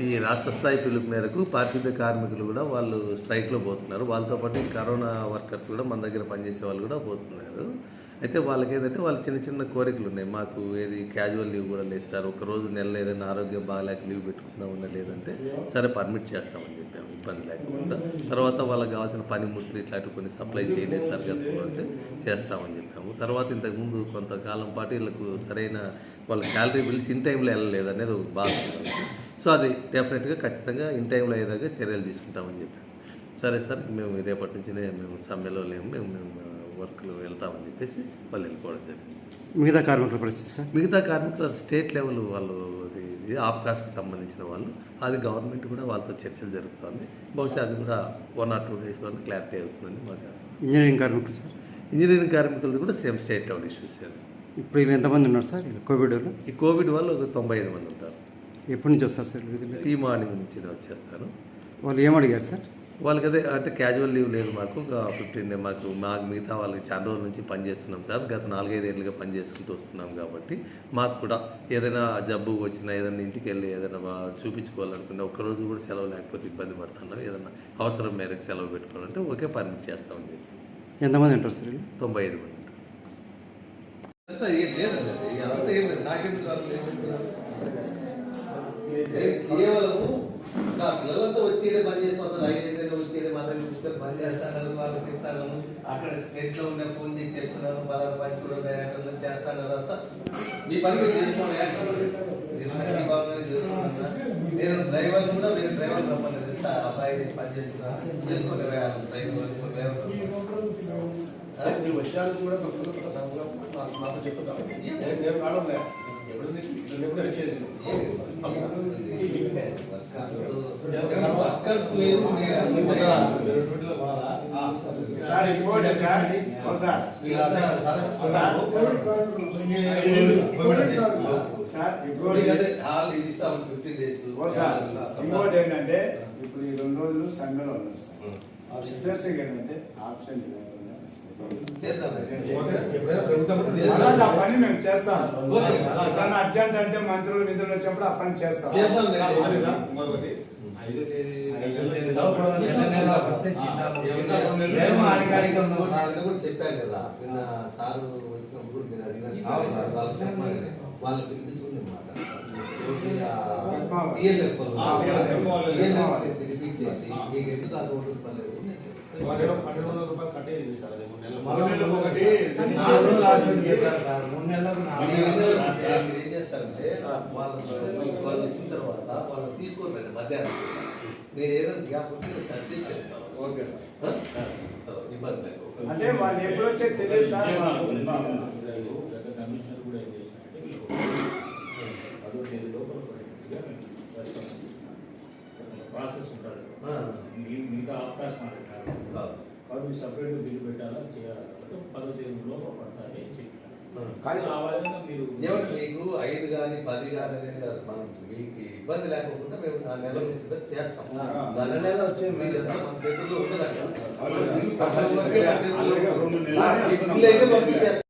ఈ రాష్ట్ర స్థాయి పిలుపు మేరకు పారిశుద్ధ్య కార్మికులు కూడా వాళ్ళు స్ట్రైక్లో పోతున్నారు. వాళ్ళతో పాటు ఈ కరోనా వర్కర్స్ కూడా మన దగ్గర పనిచేసే వాళ్ళు కూడా పోతున్నారు. అయితే వాళ్ళకి ఏంటంటే వాళ్ళు చిన్న చిన్న కోరికలు ఉన్నాయి. మాకు ఏది క్యాజువల్ లీవ్ కూడా లేదు సార్. ఒక రోజు నెల ఏదైనా ఆరోగ్యం బాగాలేక లీవ్ పెట్టుకుందామన్నా లేదంటే సరే పర్మిట్ చేస్తామని చెప్పాము. ఇబ్బంది లేకుండా. తర్వాత వాళ్ళకి కావాల్సిన పనిముట్లు ఇట్లాంటివి కొన్ని సప్లై చేయలేదు సార్ అంటే చేస్తామని చెప్పాము. తర్వాత ఇంతకుముందు కొంతకాలం పాటు వీళ్ళకు సరైన వాళ్ళ శాలరీ బిల్స్ ఇన్ టైంలో వెళ్ళలేదు అనేది ఒక బాధ. సో అది డెఫినెట్గా ఖచ్చితంగా ఇన్ టైంలో అయ్యేదాకా చర్యలు తీసుకుంటామని చెప్పాము సరే సార్ మేము రేపటి నుంచినే మేము సమ్మెలో లేము మేము మేము వర్క్లు వెళ్తామని చెప్పేసి వాళ్ళు వెళ్ళిపోవడం జరిగింది. మిగతా కార్మికుల పరిస్థితి సార్? మిగతా కార్మికులు స్టేట్ లెవెల్ వాళ్ళు ఇది ఆప్కాస్కి సంబంధించిన వాళ్ళు అది గవర్నమెంట్ కూడా వాళ్ళతో చర్చలు జరుగుతుంది. బహుశా అది కూడా వన్ ఆర్ టూ డేస్లో క్లారిటీ అవుతుందని మాకు ఇంజనీరింగ్ కార్మికులు సార్? ఇంజనీరింగ్ కార్మికులది కూడా సేమ్ స్టేట్ లెవెల్ ఇష్యూస్ ఇప్పుడు ఎంతమంది ఉన్నారు సార్? కోవిడ్ ఈ కోవిడ్ వల్ల ఒక తొంభై ఐదు మంది ఉంటారు. ఎప్పటి నుంచి వస్తారు సార్? ఈ మార్నింగ్ నుంచి వచ్చేస్తారు. వాళ్ళు ఏమడిగారు సార్? వాళ్ళకి అదే అంటే క్యాజువల్ లీవ్ లేదు మాకు ఒక ఫిఫ్టీన్ డే మాకు మాకు మిగతా వాళ్ళకి చాలా రోజుల నుంచి పని చేస్తున్నాం సార్. గత నాలుగైదు ఏళ్ళుగా పని చేసుకుంటూ వస్తున్నాం కాబట్టి మాకు కూడా ఏదైనా జబ్బు వచ్చినా ఏదైనా ఇంటికి వెళ్ళి ఏదైనా చూపించుకోవాలనుకుంటే ఒక్కరోజు కూడా సెలవు లేకపోతే ఇబ్బంది పడుతున్నారు ఏదైనా అవసరం మేరకు సెలవు పెట్టుకోవాలంటే ఒకే పర్మిట్ చేస్తామని చెప్పి. ఎంతమంది ఉంటారు సార్ తొంభై ఐదు మంది కేవలము చేసుకుంటారు ఐదైదు వచ్చి మా దగ్గర కూర్చొని పని చేస్తాను వాళ్ళు చెప్తాను అక్కడ స్టేట్లో ఉన్న ఫోన్ చేసి చెప్తున్నాను పలానా పని చూడండి డైరెక్టర్లు చేస్తాను అంతా. మీ పని మీరు చేసుకోండి మీరు నేను డ్రైవర్ కూడా మీరు డ్రైవర్ రమ్మని తెలుసా అబ్బాయి పని చేస్తున్నా చేసుకుని డ్రైవర్ మీ విషయాలు కూడా భక్తులు ప్రసంగంగా చెప్తాను నేను లేదు. ఎప్పుడు వచ్చేది వర్కర్స్ వేరు డ్యూటీలో పోవాలా సార్ ఇంకోటి సార్ ఓ సార్ సార్ సార్ ఇంకోటి హాల్ ఇది ఇస్తాం ఫిఫ్టీన్ డేస్ ఓ సార్ ఇంకోటి ఏంటంటే ఇప్పుడు ఈ రెండు రోజులు సంఘంలో ఉన్నారు సార్ ఆ సిచ్యువేషన్ ఏంటంటే ఆప్షన్ పని మేము చేస్తాం అర్జెంట్ అంటే మంత్రులు నిధులు వచ్చినప్పుడు ఆ పని చేస్తాం చేద్దాం ఒకటి ఐదో తేదీ నెల నెల మేము కూడా చెప్పాను కదా నిన్న సార్ వచ్చినప్పుడు మీరు వాళ్ళు చెప్పారు వాళ్ళు పిలిపించుకుని మీకు ఎందుకు ఆ పర్లేదు అది మూడు నెలలు మూడు నెలలకు ఒకటి నాలుగు రోజులు ఆప్షన్ చేశారు సార్ మూడు నెలలకు మీరు నాలుగు ఏం రోజులు చేస్తారు- మీరు ఏం చేస్తారంటే వాళ్ళు వాళ్ళు వచ్చిన తర్వాత వాళ్ళు తీసుకొని రండి మధ్యాహ్నం నేను ఏదైనా గ్యాప్ ఉంటే సర్వీస్ చెప్తాను ఓకే సార్ ఇబ్బంది లేదు అంటే వాళ్ళు ఎప్పుడు వచ్చేది తెలియదు సార్ గత కమిషనర్ కూడా ఏం చేసినారంటే మీకు పదో తేదీ లోపల పడేట్టుగా మేము చేస్తాం ప్రాసెస్ ఉంటుంది ఆ. మీ- మిగతా అవకాశం కాబట్టి సపరేట్ బిల్లు పెట్టాలా చేయాలి పదో తేదీ లోపల పడతాయి అని చెప్పారు ఆ. కానీ ఆ విధంగా మీరు ఏమంటే మీకు ఐదు కానీ పది కానీ అనేది కాదు. మనం మీకు ఇబ్బంది లేకుండా మేము ఆ నెల నుంచి చేస్తాం. నెల నెల వచ్చే మీరు మన చేతుల్లో ఉండదు అక్కడ. అవును. బిల్లు కట్టడం వరకే మన చేతుల్లో అలాగే ఉంటుంది. రెండు నెలలు ఈ బిల్లు అయితే పంపించేస్తాం